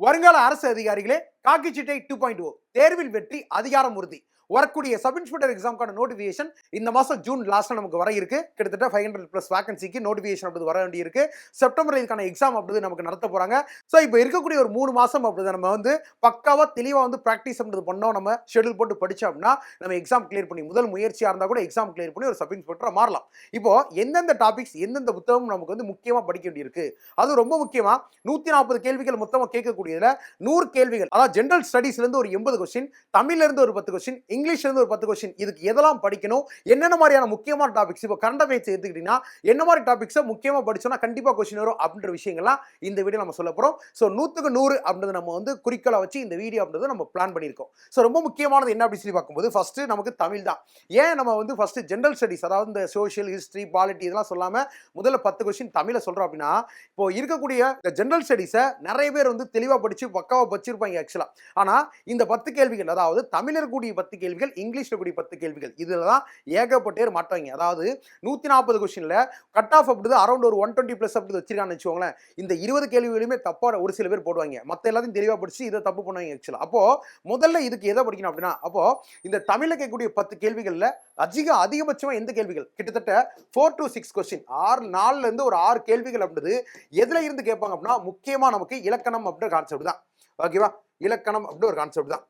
வருங்கால அரசு அதிகாரிகளே காக்கி சீட்டை டூ பாயிண்ட் ஓ oh, தேர்வில் வெற்றி அதிகாரம் உறுதி. வரக்கூடிய சப் இன்ஸ்பெக்டர் எக்ஸாம்க்கான நோட்டிஃபிகேஷன் இந்த மாதம் ஜூன் லாஸ்ட்டில் நமக்கு வர இருக்கு. கிட்டத்தட்ட ஃபைவ் ஹண்ட்ரட் ப்ளஸ் வேகன்சிக்கு நோட்டிஃபிகேஷன் அப்படி வர வேண்டியிருக்கு செப்டம்பர் இதுக்கான எக்ஸாம் அப்படி நமக்கு நடத்த போகிறாங்க ஸோ இப்போ இருக்கக்கூடிய ஒரு மூணு மாதம் அப்படி நம்ம வந்து பக்காவாக தெளிவாக வந்து ப்ராக்டிஸ் அப்படின்றது பண்ணோம். நம்ம ஷெடியூல் போட்டு படித்தோம் அப்படின்னா நம்ம எக்ஸாம் கிளியர் பண்ணி முதல் முயற்சியாக இருந்தால் கூட எக்ஸாம் கிளியர் பண்ணி ஒரு சப் இன்ஸ்பெக்டராக மாறலாம். இப்போ எந்தெந்த டாபிக்ஸ் எந்தெந்த புத்தகம் நமக்கு வந்து முக்கியமாக படிக்க வேண்டியிருக்கு? அது ரொம்ப முக்கியமாக நூற்றி நாற்பது கேள்விகள் மொத்தமாக கேட்கக்கூடியதில் நூறு கேள்விகள் அதாவது ஜென்ரல் ஸ்டடீஸ்லேருந்து ஒரு எண்பது கொஸ்டின் தமிழ்லேருந்து ஒரு பத்து கொஸ்டின் இங்கிலீஷ்லேருந்து ஒரு பத்து கொஸ்டின் இதுக்கு எதெல்லாம் படிக்கணும்? என்னென்ன மாதிரியான முக்கியமான டாபிக்ஸ் இப்போ கரண்ட் அஃபேர்ஸ் எடுத்துக்கிட்டீங்கன்னா என்ன மாதிரி டாபிக்ஸை முக்கியமாக படிச்சோன்னா கண்டிப்பாக கொஸ்டின் வரும் அப்படின்ற விஷயங்கள்லாம் இந்த வீடியோ நம்ம சொல்ல போகிறோம் ஸோ நூற்றுக்கு நூறு அப்படின்றத நம்ம வந்து குறிக்கோளை வச்சு இந்த வீடியோ அப்படின்றத நம்ம பிளான் பண்ணியிருக்கோம். ஸோ ரொம்ப முக்கியமானது என்ன அப்படின்னு சொல்லி பார்க்கும்போது ஃபஸ்ட்டு நமக்கு தமிழ் தான். ஏன் நம்ம வந்து ஃபஸ்ட்டு ஜென்ரல் ஸ்டடிஸ் அதாவது இந்த சோஷியல் ஹிஸ்ட்ரி பாலிட்டி இதெல்லாம் சொல்லாமல் முதல்ல பத்து கொஸ்டின் தமிழை சொல்கிறோம் அப்படின்னா இப்போ இருக்கக்கூடிய இந்த ஜென்ரல் ஸ்டடீஸை நிறைய பேர் வந்து தெளிவாக படித்து பக்காவாக படிச்சிருப்பாங்க ஆக்சுவலாக ஆனால் இந்த பத்து கேள்விகள் அதாவது தமிழர் கூடிய பத்து கேள்விகள் இங்கிலீஷில் கூடிய பத்து கேள்விகள். இதில் தான் ஏகப்பட்டேர் மாட்டாங்க அதாவது நூற்றி நாற்பது கொஸ்டினில் கட் ஆஃப் அப்படிது அரௌண்ட் ஒரு ஒன் டுவெண்ட்டி ப்ளஸ் அப்படி வச்சிருக்கான்னு வச்சுக்கோங்களேன். இந்த இருபது கேள்விகளுமே தப்பாக ஒரு சில பேர் போடுவாங்க. மற்ற எல்லாத்தையும் தெளிவாக படிச்சு இதை தப்பு பண்ணுவாங்க ஆக்சுவலாக அப்போது முதல்ல இதுக்கு எதை படிக்கணும் அப்படின்னா அப்போது இந்த தமிழில் கேட்கக்கூடிய பத்து கேள்விகளில் அதிக அதிகபட்சமாக எந்த கேள்விகள்? கிட்டத்தட்ட ஃபோர் டு சிக்ஸ் கொஸ்டின் ஆறு நாலுலேருந்து ஒரு ஆறு கேள்விகள் அப்படின்றது எதுல இருந்து கேட்பாங்க அப்படின்னா முக்கியமாக நமக்கு இலக்கணம் அப்படின்ற கான்செப்ட் தான். ஓகேவா இலக்கணம் அப்படின்னு ஒரு கான்செப்ட் தான்.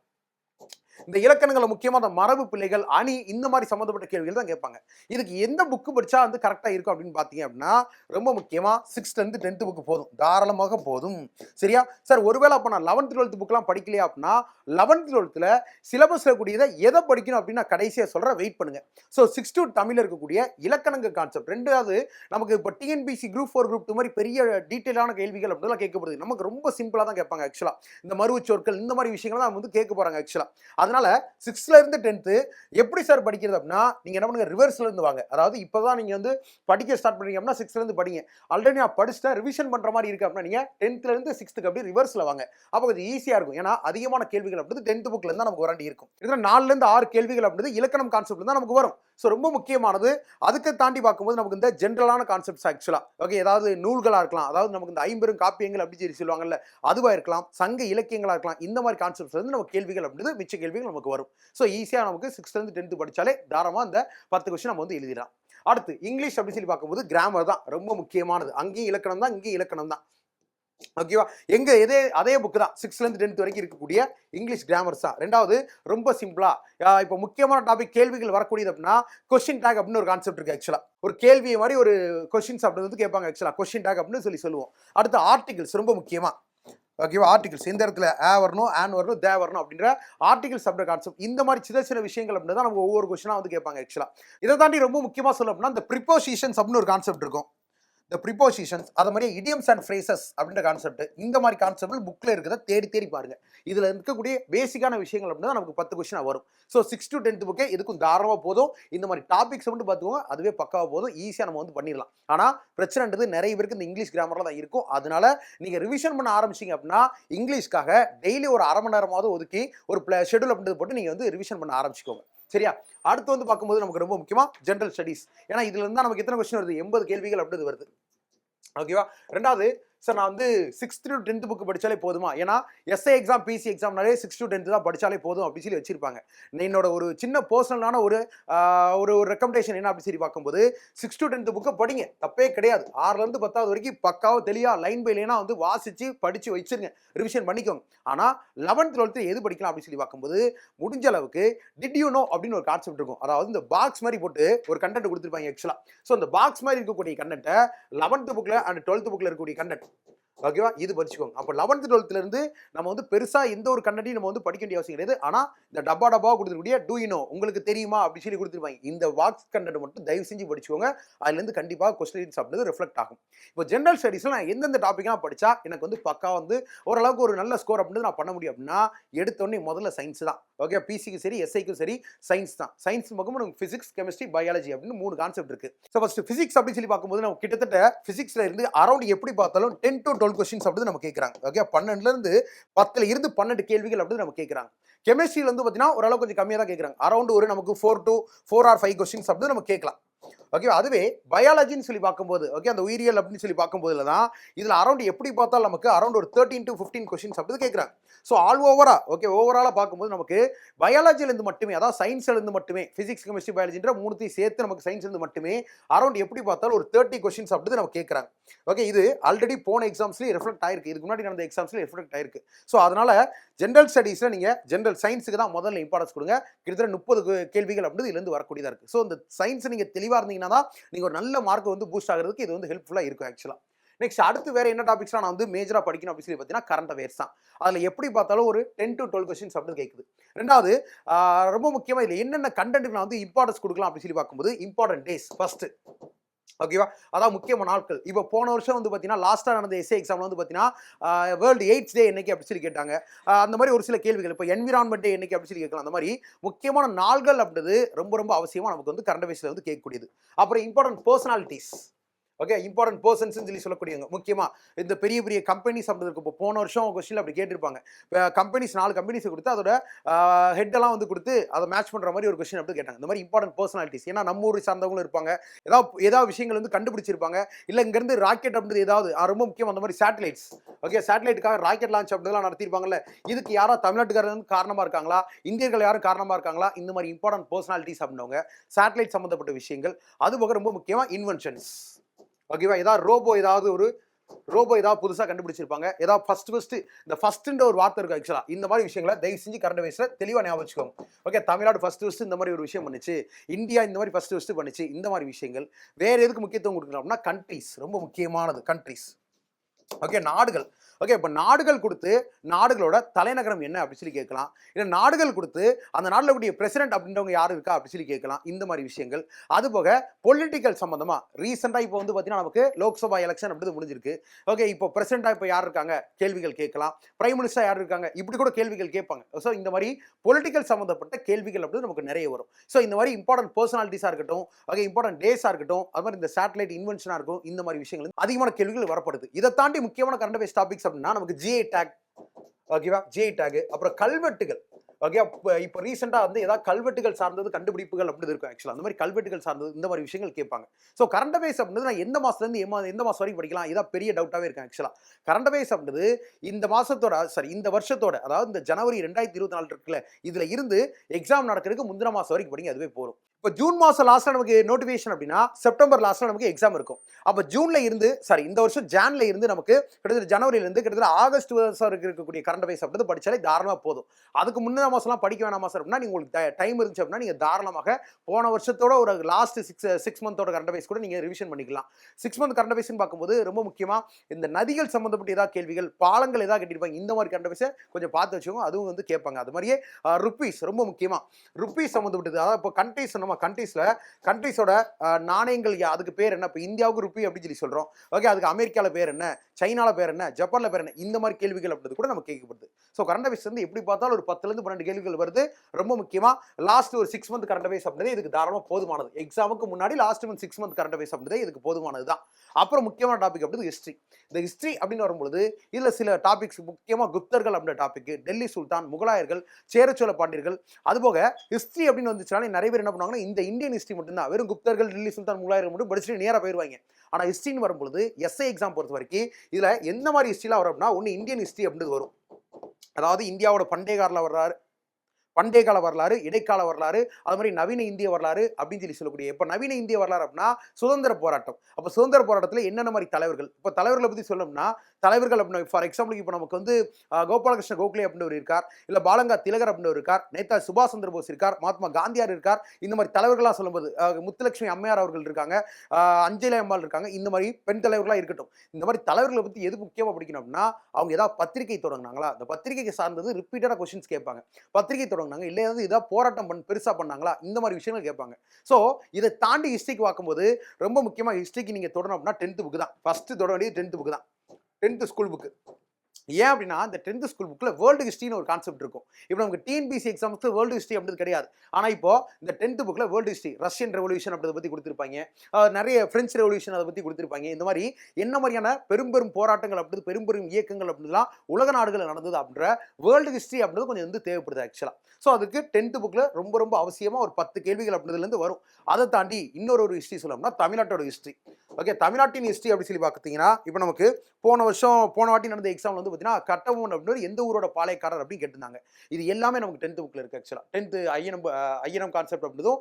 இந்த இலக்கணங்களை முக்கியமாக அந்த மரபு பிள்ளைகள் அணி இந்த மாதிரி சம்மந்தப்பட்ட கேள்விகள் தான் கேட்பாங்க. இதுக்கு எந்த புக்கு படிச்சா வந்து கரெக்டாக இருக்கும் அப்படின்னு பார்த்தீங்க அப்படின்னா ரொம்ப முக்கியமாக சிக்ஸ்த்லேருந்து டென்த்து புக்கு போதும். தாராளமாக போதும். சரியா? சார் ஒருவேளை அப்போ நான் லெவன்த் டுவெல்த் புக்கெலாம் படிக்கலையா அப்படின்னா லெவன்த் டுவெல்த்தில் சிலபஸில் கூடியதை எதை படிக்கணும் அப்படின்னு நான் கடைசியாக சொல்கிறேன் வெயிட் பண்ணுங்க. ஸோ சிக்ஸ் டு தமிழில் இருக்கக்கூடிய இலக்கணங்க கான்செப்ட் ரெண்டாவது நமக்கு இப்போ TNPSC group four group two மாதிரி பெரிய டீட்டெயிலான கேள்விகள் அப்படிலாம் கேட்கப்படுது. நமக்கு ரொம்ப சிம்பிளாக தான் கேட்பாங்க ஆக்சுவலாக இந்த மருவு சொற்கள் இந்த மாதிரி விஷயங்கள் தான் வந்து கேட்க போகிறாங்க ஆக்சுவலாக அதனால சிக்ஸ்த்ல இருந்து டென்த்து எப்படி சார் படிக்கிறது அப்படின்னா நீங்க என்ன பண்ணுங்க ரிவர்ஸ்ல இருந்து வாங்க. அதாவது இப்போதான் நீங்க வந்து படிக்க ஸ்டார்ட் பண்ணீங்க அப்படின்னா சிக்ஸ்த்ல இருந்து படிங்க. ஆல்ரெடி நான் படிச்சுட்டேன் ரிவிஷன் பண்ற மாதிரி இருக்கு அப்படின்னா நீங்க டென்த்ல இருந்து சிக்ஸ்த்துக்கு அப்படி ரிவர்ஸ்ல வாங்க. அப்போ கொஞ்சம் ஈஸியா இருக்கும். ஏன்னா அதிகமான கேள்விகள் அப்படின்றது டென்த் புக்ல இருந்தா நமக்கு வராண்டி இருக்கும். இதுல நாலுல இருந்து ஆறு கேள்விகள் அப்படிது இலக்கணம் கான்செப்ட் தான் நமக்கு வரும். ஸோ ரொம்ப முக்கியமானது. அதுக்கு தாண்டி பார்க்கும்போது நமக்கு இந்த ஜென்ரலான கான்செப்ட்ஸ் ஆக்சுவலாக ஓகே ஏதாவது நூல்களாக இருக்கலாம். அதாவது நமக்கு இந்த ஐம்பெரும் காப்பியங்கள் அப்படி சொல்லி சொல்லுவாங்கல்ல அதுவாக இருக்கலாம். சங்க இலக்கியங்களாக இருக்கலாம். இந்த மாதிரி கான்செப்ட்ஸ் வந்து நம்ம கேள்விகள் அப்படின்றது மிச்ச கேள்விகள் நமக்கு வரும். ஸோ ஈஸியாக நமக்கு சிக்ஸ்த்லேருந்து டென்த்து படித்தாலே தாராளமாக அந்த பத்து கொஸ்டின் நம்ம வந்து எழுதிடலாம். அடுத்து இங்கிலீஷ் அப்படின்னு சொல்லி பார்க்கும்போது கிராமர் தான் ரொம்ப முக்கியமானது. அங்கேயும் இலக்கணம் தான் இங்கேயும் இலக்கணம் தான் ஓகேவா எங்க இதே அதே புக்கு தான். சிக்ஸ்த்லேருந்து டென்த் வரைக்கும் இருக்கக்கூடிய இங்கிலீஷ் கிராமர்ஸ் தான். ரெண்டாவது ரொம்ப சிம்பிளா இப்போ முக்கியமான டாபிக் கேள்விகள் வரக்கூடியது அப்படின்னா கொஸ்டின் டேக் அப்படின்னு ஒரு கான்செப்ட் இருக்கு ஆக்சுவலா ஒரு கேள்வியை மாதிரி ஒரு கொஸ்டின்ஸ் அப்படின்னு வந்து கேட்பாங்க ஆக்சுவலா கொஸ்டின் டேக் அப்படின்னு சொல்லி சொல்லுவோம். அடுத்து ஆர்டிகல்ஸ் ரொம்ப முக்கியமா. ஓகேவா ஆர்டிகல்ஸ் இந்த இடத்துல ஆ வரணும் ஆன் வரணும் தே வரணும் அப்படின்ற ஆர்டிகல்ஸ் அப்படின்ற கான்செப்ட் இந்த மாதிரி சின்ன சின்ன விஷயங்கள் அப்படின்னு தான் நமக்கு ஒவ்வொரு கொஸ்டினாக வந்து கேட்பாங்க ஆக்சுவலாக இதை தாண்டி ரொம்ப முக்கியமாக சொல்ல அப்படின்னா இந்த ப்ரிப்போசிஷன்ஸ் அப்படின்னு ஒரு கான்செப்ட் இருக்கும். இந்த ப்ரிப்போசிஷன்ஸ் அது மாதிரி இடியம்ஸ் அண்ட் ஃப்ரேசஸ் அப்படின்ற கான்செப்ட் இந்த மாதிரி கான்செப்ட் புக்கில் இருக்கிறத தேடி தேடி பாருங்க. இதில் இருக்கக்கூடிய பேசிக்கான விஷயங்கள் அப்படின்னா நமக்கு பத்து கொஸ்டின் வரும். ஸோ சிக்ஸ் டு டென்த் புக்கே இதுக்கும் தாராளமாக போதும். இந்த மாதிரி டாபிக்ஸ் மட்டும் பார்த்துக்கோங்க அதுவே பக்காவாக போதும். ஈஸியாக நம்ம வந்து பண்ணிடலாம். ஆனால் பிரச்சனைன்றது நிறைய பேருக்கு இந்த இங்கிலீஷ் கிராமரில் தான் இருக்கும். அதனால நீங்கள் ரிவிஷன் பண்ண ஆரம்பிச்சிங்க அப்படின்னா இங்கிலீஷ்க்காக டெய்லி ஒரு அரை மணி நேரமாவது ஒதுக்கி ஒரு ஷெடியூல் அப்படின்றது போட்டு நீங்கள் வந்து ரிவிஷன் பண்ண ஆரம்பிச்சிக்கோங்க. சரியா? அடுத்து வந்து பார்க்கும்போது நமக்கு ரொம்ப முக்கியமாக ஜென்ரல் ஸ்டடீஸ் ஏன்னா இதுல இருந்தா நமக்கு எத்தனை கொஸ்டின் வருது? எண்பது கேள்விகள் அப்படின்றது வருது. ஓகேவா ரெண்டாவது சார் நான் வந்து சிக்ஸ்த் டு டென்த் புக் படித்தாலே போதுமா? ஏன்னா எஸ்ஐ எக்ஸாம் பிசி எக்ஸாம்னாலே சிக்ஸ் டு டென்த் தான் படித்தாலே போதும் அப்படின்னு சொல்லி வச்சிருப்பாங்க. என்னோட ஒரு சின்ன பர்சனலான ஒரு ஒரு ஒரு ரெக்கமெண்டேஷன் என்ன அப்படி சொல்லி பார்க்கும்போது சிக்ஸ் டு டென்த் புக்கை படிங்க. தப்பே கிடையாது. ஆறுலேருந்து பத்தாவது வரைக்கும் பக்காவாக தெளிவாக லைன் பை லைனாக வந்து வாசித்து படித்து வச்சிருங்க. ரிவிஷன் பண்ணிக்கோங்க. ஆனால் லெவன்த் டுவெல்த்து எது படிக்கலாம் அப்படின்னு சொல்லி பார்க்கும்போது முடிஞ்ச அளவுக்கு டிட் யூ நோ அப்படின்னு ஒரு கான்செப்ட் இருக்கும். அதாவது இந்த பாக்ஸ் மாதிரி போட்டு ஒரு கண்டென்ட் கொடுத்துருப்பாங்க ஆக்சுவலாக ஸோ அந்த பாக்ஸ் மாதிரி இருக்கக்கூடிய கண்டென்ட்டை லெவன்த் புக்கில் அண்ட் டுவெல்த் புக்கில் இருக்கக்கூடிய கண்டென்ட் ஓகேவா இது படிச்சுக்கோங்க. அப்போ லெவன்த் டுவெல்த்லேருந்து நம்ம வந்து பெருசாக எந்த ஒரு கண்ணடியும் நம்ம வந்து படிக்க வேண்டிய அவசியம் கிடையாது. ஆனால் இந்த டப்பா டப்பா கொடுத்துருக்கூடிய டூ இனோ உங்களுக்கு தெரியுமா? அப்படின்னு சொல்லி கொடுத்துருப்பாங்க. இந்த வாக்ஸ் கண்டென்ட் மட்டும் தயவு செஞ்சு படிச்சுக்கோங்க. அதுலேருந்து கண்டிப்பாக கொஸ்டின்ஸ் அப்படின்றது ரிஃப்ளெக்ட் ஆகும். இப்போ ஜென்ரல் ஸ்டடீஸில் நான் எந்தெந்த டாப்பிக்லாம் படித்தா எனக்கு வந்து பக்கா வந்து ஓரளவுக்கு ஒரு நல்ல ஸ்கோர் அப்படின்றது நான் பண்ண முடியும் அப்படின்னா எடுத்தோடனே முதல்ல சயின்ஸ் தான். ஓகே பிசிக்கும் சரி எஸ்ஐக்கும் சரி சயின்ஸ் தான். சயின்ஸ் பக்கம் நமக்கு ஃபிசிக்ஸ் கெமிஸ்ட்ரி பயாலஜி அப்படின்னு மூணு கான்செப்ட் இருக்கு. ஸோ ஃபஸ்ட்டு ஃபிசிக்ஸ் அப்படின்னு சொல்லி பார்க்கும்போது நம்ம கிட்டத்தட்ட ஃபிசிக்ஸில் இருந்து அரௌண்ட் எப்படி பார்த்தாலும் டென் டு டுவெல் கொஸ்டின்ஸ் அப்படின்னு நம்ம கேட்குறாங்க ஓகே பன்னெண்டுல இருந்து பத்துல இருந்து பன்னெண்டு கேள்விகள் அப்படின்னு நம்ம கேட்குறாங்க கெமிஸ்ட்ரியில் வந்து பார்த்தீங்கன்னா ஓரளவு கொஞ்சம் கம்மியாக தான் கேட்குறாங்க அரௌண்ட் ஒரு நமக்கு four to four or five questions அப்படின்னு நம்ம கேட்கலாம். ஓகேவா அதுவே பயாலஜின்னு சொல்லி பார்க்கும்போது ஓகே அந்த உயிரியல் அப்படின்னு சொல்லி பார்க்கும்போதுல தான் இதில் அரௌண்ட் எப்படி பார்த்தாலும் நமக்கு அரௌண்ட் ஒரு தேர்ட்டின் டு ஃபிஃப்டீன் கொஸ்டின்ஸ் அப்படி கேட்குறாங்க. ஸோ ஆல் ஓவரா ஓகே ஓவராலாக பார்க்கும்போது நமக்கு பயாலஜிலேருந்து மட்டுமே அதாவது சயின்ஸ்லேருந்து மட்டுமே ஃபிசிக்ஸ் கெமிஸ்ட்ரி பயாலஜின்ற மூணுத்தையும் சேர்த்து நமக்கு சயின்ஸ்லேருந்து மட்டுமே அரௌண்ட் எப்படி பார்த்தாலும் ஒரு தேர்ட்டி கொஸ்டின்ஸ் அப்படி நம்ம கேட்குறாங்க. ஓகே இது ஆல்ரெடி போன எக்ஸாம்ஸ்லேயும் ரிஃப்ளெக்ட் ஆயிருக்கு. இதுக்கு முன்னாடி நடந்த எக்ஸாம்ஸ்லேயும் ரிஃப்ளெக்ட் ஆயிருக்கு. ஸோ அதனால் ஜென்ரல் ஸ்டடீஸில் நீங்கள் ஜென்ரல் சயின்ஸுக்கு தான் முதல்ல இம்பார்ட்டன்ஸ் கொடுங்க. கிட்டத்தட்ட முப்பது கேள்விகள் அப்படின்றது இதுலேருந்து வரக்கூடியதாக இருக்குது ஸோ இந்த சயின்ஸ் நீங்கள் தெளிவாக இருந்தீங்க பார்த்தீங்கன்னா தான் நீங்கள் ஒரு நல்ல மார்க் வந்து பூஸ்ட் ஆகிறதுக்கு இது வந்து ஹெல்ப்ஃபுல்லாக இருக்கும் ஆக்சுவலாக நெக்ஸ்ட் அடுத்து வேறு என்ன டாபிக்ஸ்லாம் நான் வந்து மேஜராக படிக்கணும் அப்படின்னு சொல்லி பார்த்தீங்கன்னா கரண்ட் அஃபேர்ஸ் தான். அதில் எப்படி பார்த்தாலும் ஒரு டென் டு டுவெல் கொஸ்டின்ஸ் அப்படின்னு கேட்குது ரெண்டாவது ரொம்ப முக்கியமாக இதில் என்னென்ன கண்டென்ட் நான் வந்து இம்பார்ட்டன்ஸ் கொடுக்கலாம் அப்படின்னு சொல்லி பார்க்கும்போது இம்பார்ட்டன்ட் டேஸ் ஃபஸ்ட்டு ஓகேவா அதான் முக்கியமான நாட்கள். இப்போ போன வருஷம் வந்து பார்த்தீங்கன்னா லாஸ்ட்டாக நடந்த எஸ்ஏ எக்ஸாமில் வந்து பார்த்தீங்கன்னா வேர்ல்டு எய்ட்ஸ் டே என்னைக்கு அப்படி சொல்லி கேட்டாங்க. அந்த மாதிரி ஒரு சில கேள்விகள். இப்போ என்விரான்மெண்ட் டே என்னைக்கு அப்படி சொல்லி கேட்கலாம். அந்த மாதிரி முக்கியமான நாள்கள் அப்படின்றது ரொம்ப ரொம்ப அவசியமாக நமக்கு வந்து கரண்ட் அஃபேர்ஸில் வந்து கேட்கக்கூடியது. அப்புறம் important personalities okay important persons சொல்லி சொல்லக்கூடியவங்க. முக்கியமாக இந்த பெரிய பெரிய கம்பெனிஸ் அப்படி இப்போ போன வருஷம் கொஸ்டின் அப்படி கேட்டிருப்பாங்க. கம்பெனிஸ் நாலு கம்பெனிஸ் கொடுத்து அதோட ஹெட்டெல்லாம் வந்து கொடுத்து அதை மேட்ச் பண்ணுற மாதிரி ஒரு கொஸ்டின் அப்படி கேட்டாங்க. இந்த மாதிரி இம்பார்ட்டன்ட் பர்சனாலிட்டிஸ் ஏன்னா நம்ம ஊர் சார்ந்தவங்களும் இருப்பாங்க. ஏதாவது ஏதாவது விஷயங்கள் வந்து கண்டுபிடிச்சிருப்பாங்க. இல்லை இங்கேருந்து ராக்கெட் அப்படின்றது ஏதாவது ரொம்ப முக்கியம் அந்த மாதிரி சேட்டலைட்ஸ் ஓகே சேட்டலைட்டுக்காக ராக்கெட் லான்ச் அப்படிலாம் நடத்திருப்பாங்கல்ல இதுக்கு யாரோ தமிழ்நாட்டுக்காரர் வந்து காரணமாக இருக்காங்களா? இந்தியர்கள் யாரும் காரணமாக இருக்காங்களா? இந்த மாதிரி இம்பார்ட்டன்ட் பர்சனாலிட்டிஸ் அப்படின்னவங்க சேட்டலைட் சம்மந்தப்பட்ட விஷயங்கள். அது போக ரொம்ப முக்கியமாக இன்வென்ஷன்ஸ் ஓகேவா? ஏதாவது ரோபோ ஏதாவது ஒரு ரோபோ ஏதாவது புதுசாக கண்டுபிடிச்சிருப்பாங்க. ஏதாவது ஃபர்ஸ்ட் ஃபர்ஸ்ட் இந்த ஃபர்ஸ்ட்ன்ற ஒரு வார்த்தை இருக்கும் ஆக்சுவலாக இந்த மாதிரி விஷயங்களை தயவு செஞ்சு கரண்ட் வயசில் தெளிவாக ஞாபகம் வச்சுக்கோங்க. ஓகே தமிழ்நாடு ஃபர்ஸ்ட் ஃபர்ஸ்ட் இந்த மாதிரி ஒரு விஷயம் பண்ணுச்சு. இந்தியா இந்த மாதிரி ஃபர்ஸ்ட் ஃபர்ஸ்ட் பண்ணுச்சு. இந்த மாதிரி விஷயங்கள். வேறு எதுக்கு முக்கியத்துவம் கொடுக்குறோம் அப்படின்னா கண்ட்ரீஸ் ரொம்ப முக்கியமானது கண்ட்ரீஸ் ஓகே நாடுகள். ஓகே இப்போ நாடுகள் கொடுத்து நாடுகளோட தலைநகரம் என்ன அப்படின்னு சொல்லி கேட்கலாம். இல்லை நாடுகள் கொடுத்து அந்த நாட்டில் கூடிய பிரசிடென்ட் அப்படின்றவங்க யார் இருக்கா அப்படின்னு சொல்லி கேட்கலாம். இந்த மாதிரி விஷயங்கள். அது போக பொலிட்டிக்கல் சம்மந்தமாக ரீசெண்டாக இப்போ வந்து பார்த்தீங்கன்னா நமக்கு லோக்சபா எலெக்ஷன் அப்படி முடிஞ்சிருக்கு. ஓகே இப்போ பிரசிடென்ட்டாக இப்போ யார் இருக்காங்க? கேள்விகள் கேட்கலாம். பிரைம் மினிஸ்டர் யார் இருக்காங்க? இப்படி கூட கேள்விகள் கேட்பாங்க. ஸோ இந்த மாதிரி பொலிட்டிக்கல் சம்மந்தப்பட்ட கேள்விகள் அப்படின்னு நமக்கு நிறைய வரும். ஸோ இந்த மாதிரி இம்பார்ட்டன்ட் பர்சனாலிட்டிஸாக இருக்கட்டும் ஓகே இம்பார்ட்டன்ட் டேஸாக இருக்கட்டும் அது மாதிரி இந்த சேட்டலைட் இன்வென்ஷனாக இருக்கும் இந்த மாதிரி விஷயங்கள் அதிகமான கேள்விகள் வரப்படுது. இதை தாண்டி முக்கியமான கரண்ட் அஃபேர்ஸ் டாபிக்ஸ் அப்படின்னா நமக்கு ஜிஐ டேக் ஓகேவா ஜிஐ டேக் அப்புறம் கல்வெட்டுகள் ஓகே இப்போ இப்போ ரீசெண்டாக வந்து ஏதாவது கல்வெட்டுகள் சார்ந்தது கண்டுபிடிப்புகள் அப்படி இருக்கும் ஆக்சுவலாக அந்த மாதிரி கல்வெட்டுகள் சார்ந்தது இந்த மாதிரி விஷயங்கள் கேட்பாங்க. ஸோ கரண்ட் அஃபேர்ஸ் அப்படின்றது நான் எந்த மாதத்துலேருந்து எம்மா எந்த மாதம் வரைக்கும் படிக்கலாம்? இதான் பெரிய டவுட்டாகவே இருக்கும் ஆக்சுவலாக கரண்ட் அஃபேர்ஸ் அப்படின்றது இந்த மாதத்தோட சாரி இந்த வருஷத்தோட அதாவது இந்த ஜனவரி ரெண்டாயிரத்தி இருபத்தி நாலு இருக்குல்ல இதில் இருந்து எக்ஸாம் நடக்கிறதுக்கு முந்தின மாதம் வரைக்கும் படிங்க அதுவே போதும். இப்போ ஜூன் மாதம் லாஸ்ட்டில் நமக்கு நோட்டிஃபிகேஷன் அப்படின்னா செப்டம்பர் லாஸ்ட்டில் நமக்கு எக்ஸாம் இருக்கும். அப்போ ஜூனில் இருந்து சாரி இந்த வருஷம் ஜான்ல இருந்து நமக்கு கிட்டத்தட்ட ஜனவரியிலேருந்து கிட்டத்தட்ட ஆகஸ்ட் வருஷம் இருக்கக்கூடிய கரண்ட் அஃபேர்ஸ் அப்படின்றது படித்தாலே தாராளமாக போதும். அதுக்கு முன்னே மாதம்லாம் படிக்க வேணாமா சார் அப்படின்னா நீங்கள் உங்களுக்கு டைம் இருந்துச்சு அப்படின்னா நீங்கள் தாராளமாக போன வருஷத்தோட ஒரு லாஸ்ட் சிக்ஸ் சிக்ஸ் மந்தோட கரண்ட் அஃபேர்ஸ் கூட நீங்கள் ரிவிஷன் பண்ணிக்கலாம். சிக்ஸ் மந்த் கரண்ட் அஃபேர்ஸ்னு பார்க்கும்போது ரொம்ப முக்கியமாக இந்த நதிகள் சம்மந்தப்பட்ட ஏதாவது கேள்விகள் பாலங்கள் ஏதாவது கட்டியிருப்பாங்க இந்த மாதிரி கரண்ட் அஃபேர்ஸை கொஞ்சம் பார்த்து வச்சுக்கோங்க. அதுவும் வந்து கேட்பாங்க. அது மாதிரியே ருப்பீஸ் ரொம்ப முக்கியமாக ருப்பீஸ் சம்மந்தப்பட்டது அதாவது இப்போ கண்ட்ரீஸ் நம்ம கண்ட்ரீஸில் கண்ட்ரீஸோட நாணயங்கள் அதுக்கு பேர் என்ன? இப்போ இந்தியாவுக்கு ருப்பி அப்படின்னு சொல்லி சொல்கிறோம் ஓகே அதுக்கு அமெரிக்காவில் பேர் என்ன? சைனாவில் பேர் என்ன ஜப்பானில் பேர் என்ன இந்த மாதிரி கேள்விகள் அப்படின்றது கூட நம்ம கேட்கப்படுது. ஸோ கரண்ட் அஃபேர்ஸ் வந்து எப்படி பார்த்தாலும் ஒரு பத்துலேருந்து பன்னெண்டு கேள்விகள் வருது. ரொம்ப முக்கியமாக லாஸ்ட் ஒரு சிக்ஸ் மந்த் கரண்ட் அஃபேர்ஸ் அப்படின்றது இதுக்கு தாராளமாக போதுமானது. எக்ஸாமுக்கு முன்னாடி last month six month current affairs அப்படின்றது இதுக்கு போதுமானது தான். அப்புறம் முக்கியமான டாபிக் அப்படின்றது ஹிஸ்ட்ரி இந்த ஹிஸ்ட்ரி அப்படின்னு வரும்பொழுது இதில் சில டாபிக்ஸ் முக்கியமாக குப்தர்கள் அப்படின்ற டாபிக் டெல்லி சுல்தான் முகலாயர்கள் சேரச்சோழ பாண்டியர்கள் அதுபோக ஹிஸ்ட்ரி அப்படின்னு வந்துச்சுனாலே நிறைய பேர் என்ன பண்ணுவாங்கன்னா இந்த இந்தியன் ஹிஸ்ட்ரி மட்டும்தான். வெறும் குப்தர்கள் டெல்லி சுல்தான் முகலாயர்கள் மட்டும் படிச்சுட்டு நேராக போயிடுவாங்க ஆனால் ஹிஸ்ட்ரின்னு வரும்பொழுது எஸ்ஐ எக்ஸாம் பொறுத்த வரைக்கும் இதில் எந்த மாதிரி ஹிஸ்ட்ரிலாம் வரும் அப்படின்னா ஒன்று இந்தியன் ஹிஸ்ட்ரி அப்படின்றது வரும். அதாவது இந்தியாவோட பண்டைய கால வரலாறு பண்டைய கால வரலாறு இடைக்கால வரலாறு அது மாதிரி நவீன இந்திய வரலாறு அப்படின்னு சொல்லி சொல்லக்கூடிய இப்போ நவீன இந்திய வரலாறு அப்படின்னா சுதந்திர போராட்டம். அப்போ சுதந்திர போராட்டத்தில் என்னென்ன மாதிரி தலைவர்கள்? இப்போ தலைவர்களை பற்றி சொல்லணும்னா தலைவர்கள் அப்படின்னு ஃபார் எக்ஸாம்பிளுக்கு இப்போ நமக்கு வந்து கோபாலகிருஷ்ண கோகலே அப்படின்னு ஒரு இருக்கார். இல்லை பாலங்கா திலகர் அப்படின்னு ஒரு இருக்கார். நேதாஜி சுபாஷ் சந்திர போஸ் இருக்கார். மகாத்மா காந்தியார் இருக்கார். இந்த மாதிரி தலைவர்களாக சொல்லும்போது முத்துலட்சுமி அம்மையார் அவர்கள் இருக்காங்க. அஞ்சலி அம்மாள் இருக்காங்க. இந்த மாதிரி பெண் தலைவர்களாக இருக்கட்டும். இந்த மாதிரி தலைவர்களை பற்றி எது முக்கியமாக படிக்கணும் அப்படின்னா அவங்க ஏதாவது பத்திரிகை தொடங்கினாங்களா? அந்த பத்திரிகைக்கு சார்ந்தது ரிப்பீட்டடாக கொஸ்டின்ஸ் கேட்பாங்க. பத்திரிகை தொடங்கினாங்க. இல்லை ஏதாவது இதாக போராட்டம் பண்ண பெருசாக பண்ணாங்களா? இந்த மாதிரி விஷயங்கள் கேட்பாங்க. ஸோ இதை தாண்டி ஹிஸ்ட்ரிக்கு பார்க்கும்போது ரொம்ப முக்கியமாக ஹிஸ்ட்ரிக்கு நீங்கள் தொடணும் அப்படின்னா டென்த்து புக்கு தான். ஃபஸ்ட்டு தொட வேண்டியது டென்த்து புக்கு தான். Tenth school book. ஏன் அப்படின்னா இந்த டென்த் ஸ்கூல் புக்கில் வேர்ல்டு ஹிஸ்ட்ரின்னு ஒரு கான்செப்ட் இருக்கும். இப்போ நமக்கு டிஎன்பிசி எக்ஸாம்ஸ்க்கு வேர்ல்டு ஹிஸ்ட்ரி அப்படின்றது கிடையாது. ஆனால் இப்போ இந்த டென்த் புக்கில் வேர்ல்டு ஹிஸ்ட்ரி ரஷ்யன் ரெவல்யூஷன் அப்படின்றத பற்றி கொடுத்துருப்பாங்க. நிறைய ஃப்ரெஞ்ச் ரெவல்யூஷன் அதை பற்றி கொடுத்துருப்பாங்க. இந்த மாதிரி என்ன மாதிரியான பெரும்பெரும் போராட்டங்கள் அப்படிது பெரும்பெரும் இயக்கங்கள் அப்படின்லாம் உலக நாடுகளில் நடந்தது அப்படின்ற வேர்ல்டு ஹிஸ்ட்ரி அப்படின்றது கொஞ்சம் வந்து தேவைப்படுது ஆக்சுவலாக ஸோ அதுக்கு டென்த் புக்கில் ரொம்ப ரொம்ப அவசியமாக ஒரு பத்து கேள்விகள் அப்படின்றதுலேருந்து வரும். அதை தாண்டி இன்னொரு ஒரு ஹிஸ்ட்ரி சொல்லணும்னா தமிழ்நாட்டோட ஹிஸ்ட்ரி ஓகே தமிழ்நாட்டின் ஹிஸ்ட்ரி அப்படின்னு சொல்லி பார்த்தீங்கன்னா இப்போ நமக்கு போன வருஷம் போன வாட்டி நடந்த எக்ஸாம் வந்து பார்த்தீங்கன்னா கட்டபொம்மன் அப்படின்னு எந்த ஊரோட பாளையக்காரர் அப்படின்னு கேட்டிருந்தாங்க. இது எல்லாமே நமக்கு டென்த் புக்கில் இருக்குது ஆக்சுவலாக டென்த்து ஐயனம் ஐயனம் கான்செப்ட் அப்படிதும்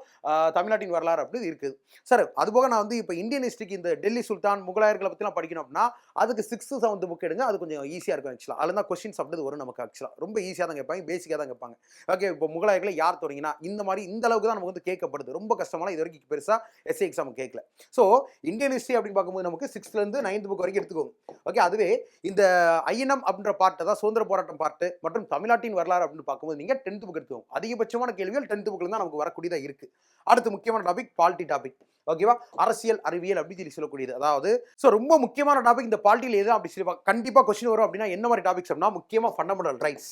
தமிழ்நாட்டின் வரலாறு அப்படி இருக்குது. சார் அதுபோக நான் வந்து இப்போ இந்தியன் ஹிஸ்ட்ரிக்கு இந்த டெல்லி சுல்தான் முகலாயர்களை பற்றிலாம் படிக்கணும் அப்படின்னா அதுக்கு சிக்ஸ்த்து செவன்த் புக் எடுங்க அது கொஞ்சம் ஈஸியாக இருக்கும் ஆக்சுவலாக அதில் தான் கொஸ்டின்ஸ் அப்படி வரும் நமக்கு ஆக்சுவலாக ரொம்ப ஈஸியாக தான் கேட்பாங்க பேசிக்காக தான் கேட்பாங்க. ஓகே இப்போ முகலாயர்களை யார் தொடங்கினா இந்த மாதிரி இந்த அளவுக்கு தான் நமக்கு வந்து கேட்கப்படுது. ரொம்ப கஷ்டமான இது வரைக்கும் பெருசாக எஸ்ஏ எக்ஸாம் கேட்கல. ஸோ இந்தியன் ஹிஸ்ட்ரி அப்படின்னு பார்க்கும்போது நமக்கு சிக்ஸ்த்லேருந்து நைன்த் புக் வரைக்கும் எடுத்துக்கோங்க. ஓகே அதுவே இந்த ஐயனம் அப்படின்ற பார்ட் தான் சுதந்திர போராட்டம் பார்ட்டு மற்றும் தமிழ்நாட்டின் வரலாறு அப்படின்னு பார்க்கும்போது நீங்கள் டென்த்து புக் எடுத்துவோம் அதிகபட்சமான கேள்விகள் டென்த்து புக்கில் தான் நமக்கு வரக்கூடியதாக இருக்குது அடுத்து முக்கியமான டாபிக் பாலிட்டி டாபிக் ஓகேவா அரசியல் அறிவியல் அப்படின்னு சொல்லி சொல்லக்கூடியது. அதாவது ஸோ ரொம்ப முக்கியமான டாபிக் இந்த பாலிட்டியில் எது அப்படி சொல்லி கண்டிப்பாக கொஸ்டின் வரும் அப்படின்னா என்ன மாதிரி டாபிக்ஸ் அப்படின்னா முக்கியமாக ஃபண்டமெண்டல் ரைட்ஸ்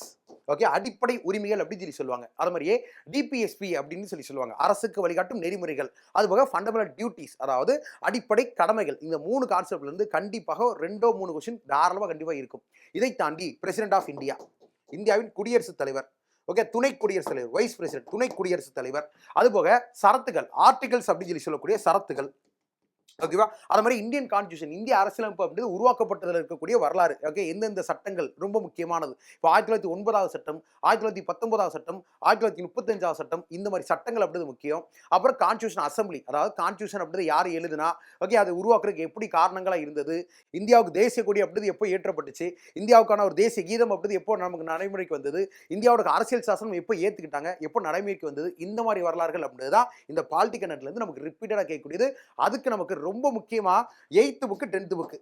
ஓகே அடிப்படை உரிமைகள் அப்படின்னு சொல்லி சொல்லுவாங்க. அது மாதிரியே டிபிஎஸ்பி அப்படின்னு சொல்லி சொல்லுவாங்க. அரசுக்கு வழிகாட்டும் நெறிமுறைகள். அதுபோக ஃபண்டமெண்டல் டியூட்டிஸ் அதாவது அடிப்படை கடமைகள். இந்த மூணு கான்செப்ட்ல இருந்து கண்டிப்பாக ரெண்டோ மூணு கொஸ்டின் தாராளமாக கண்டிப்பாக இருக்கும். இதை தாண்டி பிரசிடென்ட் ஆஃப் இந்தியா இந்தியாவின் குடியரசுத் தலைவர் ஓகே துணை குடியரசுத் தலைவர் வைஸ் பிரசிடென்ட் துணை குடியரசுத் தலைவர். அதுபோக சரத்துகள் ஆர்டிகல்ஸ் அப்படின்னு சொல்லி சொல்லக்கூடிய சரத்துகள். ஓகேவா? அது மாதிரி இந்தியன் கான்ஸ்டியூஷன் இந்திய அரசியலமைப்பு அப்படின்றது உருவாக்கப்பட்டதில் இருக்கக்கூடிய வரலாறு. ஓகே எந்தெந்த சட்டங்கள் ரொம்ப முக்கியமானது? இப்போ ஆயிரத்தி தொள்ளாயிரத்தி ஒன்பதாவது சட்டம் ஆயிரத்தி தொள்ளாயிரத்தி பத்தொன்பதாவது சட்டம் ஆயிரத்தி தொள்ளாயிரத்தி முப்பத்தஞ்சாவது சட்டம் இந்த மாதிரி சட்டங்கள் அப்படின்றது முக்கியம். அப்புறம் கான்ஸ்டியூஷன் அசம்பிளி அதாவது கான்ஸ்டியூஷன் அப்படின்றது யார் எழுதுனா ஓகே அதை உருவாக்குறதுக்கு எப்படி காரணங்களாக இருந்தது? இந்தியாவுக்கு தேசிய கொடி அப்படின்றது எப்போ ஏற்றப்பட்டுச்சு? இந்தியாவுக்கான ஒரு தேசிய கீதம் அப்படின்றது எப்போ நமக்கு நடைமுறைக்கு வந்தது? இந்தியாவோட அரசியல் சாசனம் எப்போ ஏற்றுக்கிட்டாங்க எப்போ நடைமுறைக்கு வந்தது? இந்த மாதிரி வரலாறுகள் அப்படின்றது தான் இந்த பாலிட்டிக் இருந்து நமக்கு ரிப்பீட்டடாக கேட்கக்கூடியது. அதுக்கு நமக்கு ரொம்ப முக்கியமாக eighth book tenth book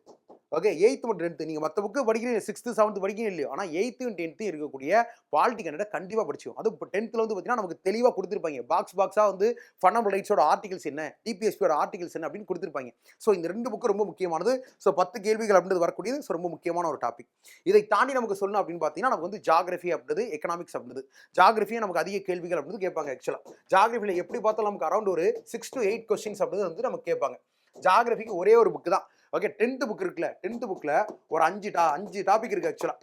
okay eighth மற்றும் டென்த்து நீங்கள் மற்ற புக்கு படிக்கிறீங்க சிக்ஸ்த்து செவன்த்து படிக்கிறீங்க இல்லையோ ஆனால் எயித்து டென்த்து இருக்கக்கூடிய பாலிட்டிக் கண்டை கண்டிப்பாக படிச்சோம் அது இப்போ டென்த்தில் வந்து பார்த்தீங்கன்னா நமக்கு தெளிவாக கொடுத்துருப்பாங்க. பாக்ஸ் பாக்ஸாக வந்து ஃபண்டமெண்டல் ரைட்ஸோட ஆர்டிகல்ஸ் என்ன டிபிஎஸ்பியோட ஆர்டிகல்ஸ் என்ன அப்படின்னு கொடுத்துருப்பாங்க. ஸோ இந்த ரெண்டு புக்கு ரொம்ப முக்கியமானது. ஸோ பத்து கேள்விகள் அப்படின்றது வரக்கூடியது. ஸோ ரொம்ப முக்கியமான ஒரு டாபிக் இதை தாண்டி நமக்கு சொல்லணும் அப்படின்னு பார்த்தீங்கன்னா நமக்கு வந்து ஜாகிரஃபி அப்படின்றது எக்கனாமிக்ஸ் அப்படின்றது. ஜாகிரஃபியை நமக்கு அதிக கேள்விகள் அப்படின்றது கேட்பாங்க ஆக்சுவலாக ஜாகிரஃபியில் எப்படி பார்த்தாலும் நமக்கு அரௌண்ட் ஒரு சிக்ஸ் டு எயிட் கொஸ்டின்ஸ் அப்படின்றது வந்து நமக்கு கேட்பாங்க. ஜாகிரபிக்கு ஒரே ஒரு புக்கு தான். ஓகே டென்த்து புக் இருக்குல்ல டென்த்து புக்கில் ஒரு அஞ்சு டா அஞ்சு டாபிக் இருக்குது ஆக்சுவலாக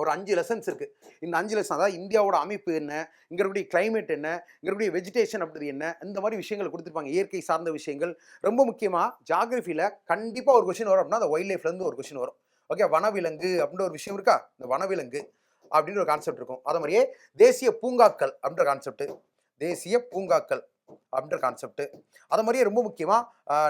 ஒரு அஞ்சு லெசன்ஸ் இருக்குது இந்த அஞ்சு லெசன் அதாவது இந்தியாவோட அமைப்பு என்ன இங்கே இருக்கக்கூடிய கிளைமேட் என்ன இங்கே இருக்கக்கூடிய வெஜிடேஷன் அப்படி என்ன இந்த மாதிரி விஷயங்கள் கொடுத்துருப்பாங்க. இயற்கை சார்ந்த விஷயங்கள். ரொம்ப முக்கியமாக ஜாகிரபியில கண்டிப்பாக ஒரு கொஷின் வரும் அப்படின்னா அந்த வைல்ட் லைஃப்லேருந்து ஒரு கொஷின் வரும். ஓகே வனவிலங்கு அப்படின்ற ஒரு விஷயம் இருக்கா? இந்த வனவிலங்கு அப்படின்ற ஒரு கான்செப்ட் இருக்கும். அதே மாதிரியே தேசிய பூங்காக்கள் அப்படின்ற கான்செப்ட் தேசிய பூங்காக்கள். அப்படின்ற கான்செப்ட் அது மாதிரியே ரொம்ப முக்கியமாக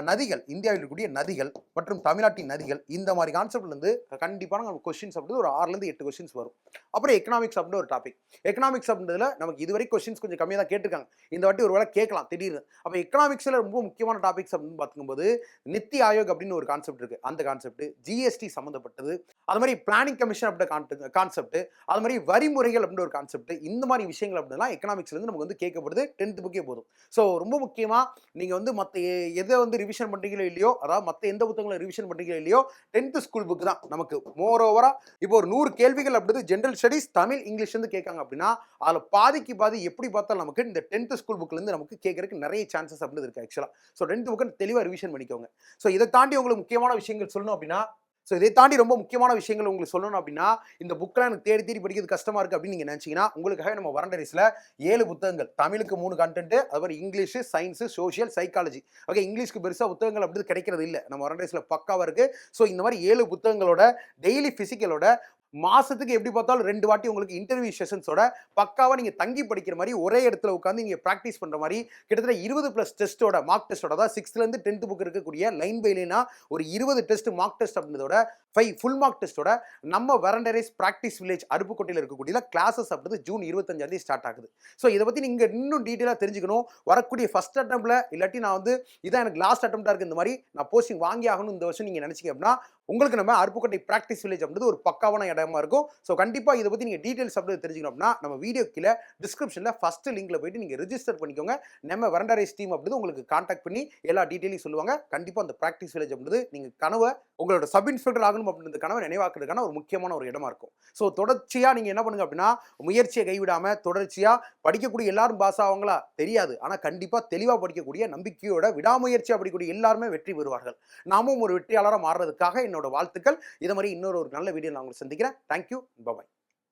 நதிகள் இந்தியாவில் இருக்கக்கூடிய நதிகள் மற்றும் தமிழ்நாட்டின் நதிகள் இந்த மாதிரி கான்செப்ட்லேருந்து கண்டிப்பான நமக்கு அப்படின்றது ஒரு ஆறுலேருந்து எட்டு கொஸ்டின்ஸ் வரும். அப்புறம் எக்கனாமிக்ஸ் அப்படின்னு ஒரு டாபிக் எக்கனாமிக்ஸ் அப்படின்றதுல நமக்கு இதுவரை கொஷின்ஸ் கொஞ்சம் கம்மியாக தான் கேட்டிருக்காங்க. இந்த வாட்டி ஒரு வேளை கேட்கலாம் திடீர்னு. அப்போ எக்கனாமிக்ஸில் ரொம்ப முக்கியமான டாபிக்ஸ் அப்படின்னு பார்க்கும்போது நித்தி ஆயோக் அப்படின்னு ஒரு கான்செப்ட் இருக்குது அந்த கான்செப்ட் ஜிஎஸ்டி சம்மந்தப்பட்டது அது மாதிரி பிளானிங் கமிஷன் அப்படின்ற கான்செப்ட் அது மாதிரி வரிமுறைகள் அப்படின்ற ஒரு கான்செப்ட் இந்த மாதிரி விஷயங்கள் அப்படின்னா எக்கனாமிக்ஸ்லேருந்து நமக்கு வந்து கேட்கப்படுது டென்த் புக்கே போதும். ஸோ ரொம்ப முக்கியமாக நீங்கள் வந்து மற்ற எதை வந்து ரிவிஷன் பண்ணுறீங்களோ இல்லையோ அதாவது மற்ற எந்த புத்தகங்களை ரிவிஷன் பண்ணுறீங்களோ இல்லையோ டென்த்து ஸ்கூல் புக் தான் நமக்கு. மோர் ஓவராக இப்போ ஒரு நூறு கேள்விகள் அப்படிது ஜென்ரல் ஸ்டடீஸ் தமிழ் இங்கிலீஷ் வந்து கேட்காங்க அப்படின்னா அதில் பாதிக்கு பாதி எப்படி பார்த்தாலும் நமக்கு இந்த டென்த்து ஸ்கூல் புக்லேருந்து நமக்கு கேட்கறதுக்கு நிறைய சான்சஸ் அப்படின்னு இருக்குது ஆக்சுவலாக ஸோ டென்த் புக்கை தெளிவாக ரிவிஷன் பண்ணிக்கோங்க. ஸோ இதை தாண்டி உங்களுக்கு முக்கியமான விஷயங்கள் சொல்லணும் அப்படின்னா ஸோ இதை தாண்டி ரொம்ப முக்கியமான விஷயங்கள் உங்களுக்கு சொல்லணும் அப்படின்னா இந்த புக்கெலாம் எனக்கு தேடி தேடி படிக்கிறது கஷ்டமாக இருக்குது அப்படின்னு நீங்கள் நினச்சிங்கன்னா உங்களுக்காக நம்ம வரண்டரிஸில் ஏழு புத்தகங்கள் தமிழுக்கு மூணு கண்டென்ட்டு அதுமாதிரி English science social psychology okay இங்கிலீஷ்க்கு பெருசாக புத்தகங்கள் அப்படி கிடைக்கிறது இல்லை நம்ம வரண்டரிஸில் பக்காவாக இருக்குது ஸோ இந்த மாதிரி ஏழு புத்தகங்களோட டெய்லி ஃபிசிக்கலோட மாசத்துக்கு எப்படி பார்த்தாலும் ரெண்டு வாட்டி உங்களுக்கு இன்டர்வியூ செஷன்ஸோட பக்காவாக நீங்கள் தங்கி படிக்கிற மாதிரி ஒரே இடத்துல உட்காந்து நீங்கள் ப்ராக்டிஸ் பண்ணுற மாதிரி கிட்டத்தட்ட இருபது ப்ளஸ் டெஸ்ட்டோட மார்க் டெஸ்ட்டோட அதாவது சிக்ஸ்த்லேருந்து டென்த் புக் இருக்கக்கூடிய லைன் பை லைனா ஒரு இருபது டெஸ்ட் மார்க் டெஸ்ட் அப்படின்றதோட ஃபைவ் ஃபுல் மார்க் டெஸ்ட்டோட நம்ம வரண்டரைஸ் ப்ராக்டிஸ் வில்லேஜ் அருப்புக்கோட்டையில் இருக்கக்கூடிய கிளாஸஸ் அப்படிது ஜூன் இருபத்தஞ்சாந்தேதி ஸ்டார்ட் ஆகுது. ஸோ இதை பற்றி நீங்கள் இன்னும் டீட்டெயிலாக தெரிஞ்சுக்கணும். வரக்கூடிய ஃபஸ்ட் அட்டம்ப்ல இல்லாட்டி நான் வந்து இதான் எனக்கு லாஸ்ட் அட்டம்ப்டாக இருக்குது இந்த மாதிரி நான் போஸ்டிங் வாங்கி ஆகணும் இந்த வருஷம் நீங்கள் நினச்சிங்க அப்படின்னா உங்களுக்கு நம்ம அருப்புக்கோட்டை ப்ராக்டிஸ் வில்லேஜ் அப்படின்றது ஒரு பக்காவான இடமா இருக்கும். ஸோ கண்டிப்பாக இதை பற்றி நீங்கள் டீட்டெயில்ஸ் அப்படி தெரிஞ்சுக்கணும் அப்படின்னா நம்ம வீடியோ கீழே டிஸ்கிரிப்ஷனில் ஃபர்ஸ்ட் லிங்க்ல போயிட்டு நீங்கள் ரிஜிஸ்டர் பண்ணிக்கோங்க. நம்ம வரண்டரைஸ் டீம் அப்படிது உங்களுக்கு காண்டாக்ட் பண்ணி எல்லா டீட்டெயிலையும் சொல்லுவாங்க. கண்டிப்பாக அந்த ப்ராக்டிஸ் வில்லேஜ் அப்படின்றது நீங்கள் கனவை உங்களோட சப் இன்ஸ்பெக்டர் ஆகணும் அப்படின்ற கனவை நினைவாக்குறதுக்கான ஒரு முக்கியமான ஒரு இடமா இருக்கும். ஸோ தொடர்ச்சியாக நீங்கள் என்ன பண்ணுங்க அப்படின்னா முயற்சியை கைவிடாமல் தொடர்ச்சியாக படிக்கக்கூடிய எல்லாரும் பாஸ் ஆவாங்களா? தெரியாது. ஆனால் கண்டிப்பாக தெளிவாக படிக்கக்கூடிய நம்பிக்கையோட விடாமுயற்சியாக படிக்கக்கூடிய எல்லாருமே வெற்றி பெறுவார்கள். நாமும் ஒரு வெற்றியாளராக மாறுறதுக்காக என்னோட வாழ்த்துக்கள். இதை மாதிரி இன்னொரு ஒரு நல்ல வீடியோ நான் உங்களை சந்திக்கிறேன். Thank you bye bye